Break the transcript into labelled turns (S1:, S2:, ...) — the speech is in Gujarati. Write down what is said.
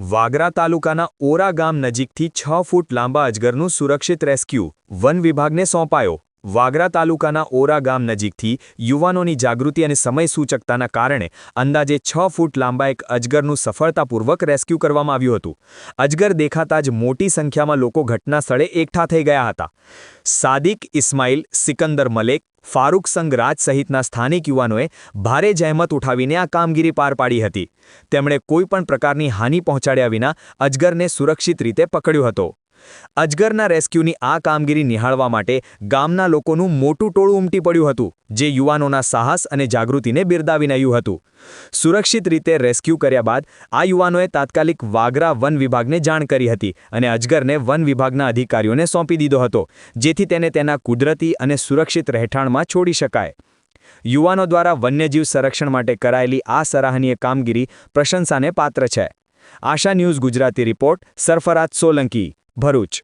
S1: વાગરા તાલુકાના ઓરા ગામ નજીકથી છ ફૂટ લાંબા અજગરનું સુરક્ષિત રેસ્ક્યુ વન વિભાગને સોંપાયો. વાગરા તાલુકાના ઓરા ગામ નજીકથી યુવાનોની જાગૃતિ અને સમય સૂચકતાના કારણે અંદાજે છ ફૂટ લાંબા એક અજગરનું સફળતાપૂર્વક રેસ્ક્યુ કરવામાં આવ્યું હતું. અજગર દેખાતા જ મોટી સંખ્યામાં લોકો ઘટના સ્થળે એકઠા થઈ ગયા હતા. સાદિક ઇસ્માઇલ, સિકંદર મલેક, ફારૂક સંગ રાજ સહિતના સ્થાનિક યુવાનોએ ભારે જહેમત ઉઠાવીને આ કામગીરી પાર પાડી હતી. તેમણે કોઈપણ પ્રકારની હાનિ પહોંચાડ્યા વિના અજગરને સુરક્ષિત રીતે પકડ્યો હતો. અજગરના રેસ્ક્યુની આ કામગીરી નિહાળવા માટે ગામના લોકોનું મોટું ટોળું ઉમટી પડ્યું હતું, જે યુવાનોના સાહસ અને જાગૃતિને બિરદાવી નયું હતું. સુરક્ષિત રીતે રેસ્ક્યુ કર્યા બાદ, આ યુવાનોએ તાત્કાલિક વાગરા વન વિભાગને જાણ કરી હતી અને અજગરને વન વિભાગના અધિકારીઓને સોંપી દીધો હતો, જેથી તેને તેના કુદરતી અને સુરક્ષિત રહેઠાણમાં છોડી શકાય. યુવાનો દ્વારા વન્યજીવ સંરક્ષણ માટે કરાયેલી આ સરાહનીય કામગીરી પ્રશંસાને પાત્ર છે. Asha news Gujarati report, Sarfaraz Solanki. Bharuch.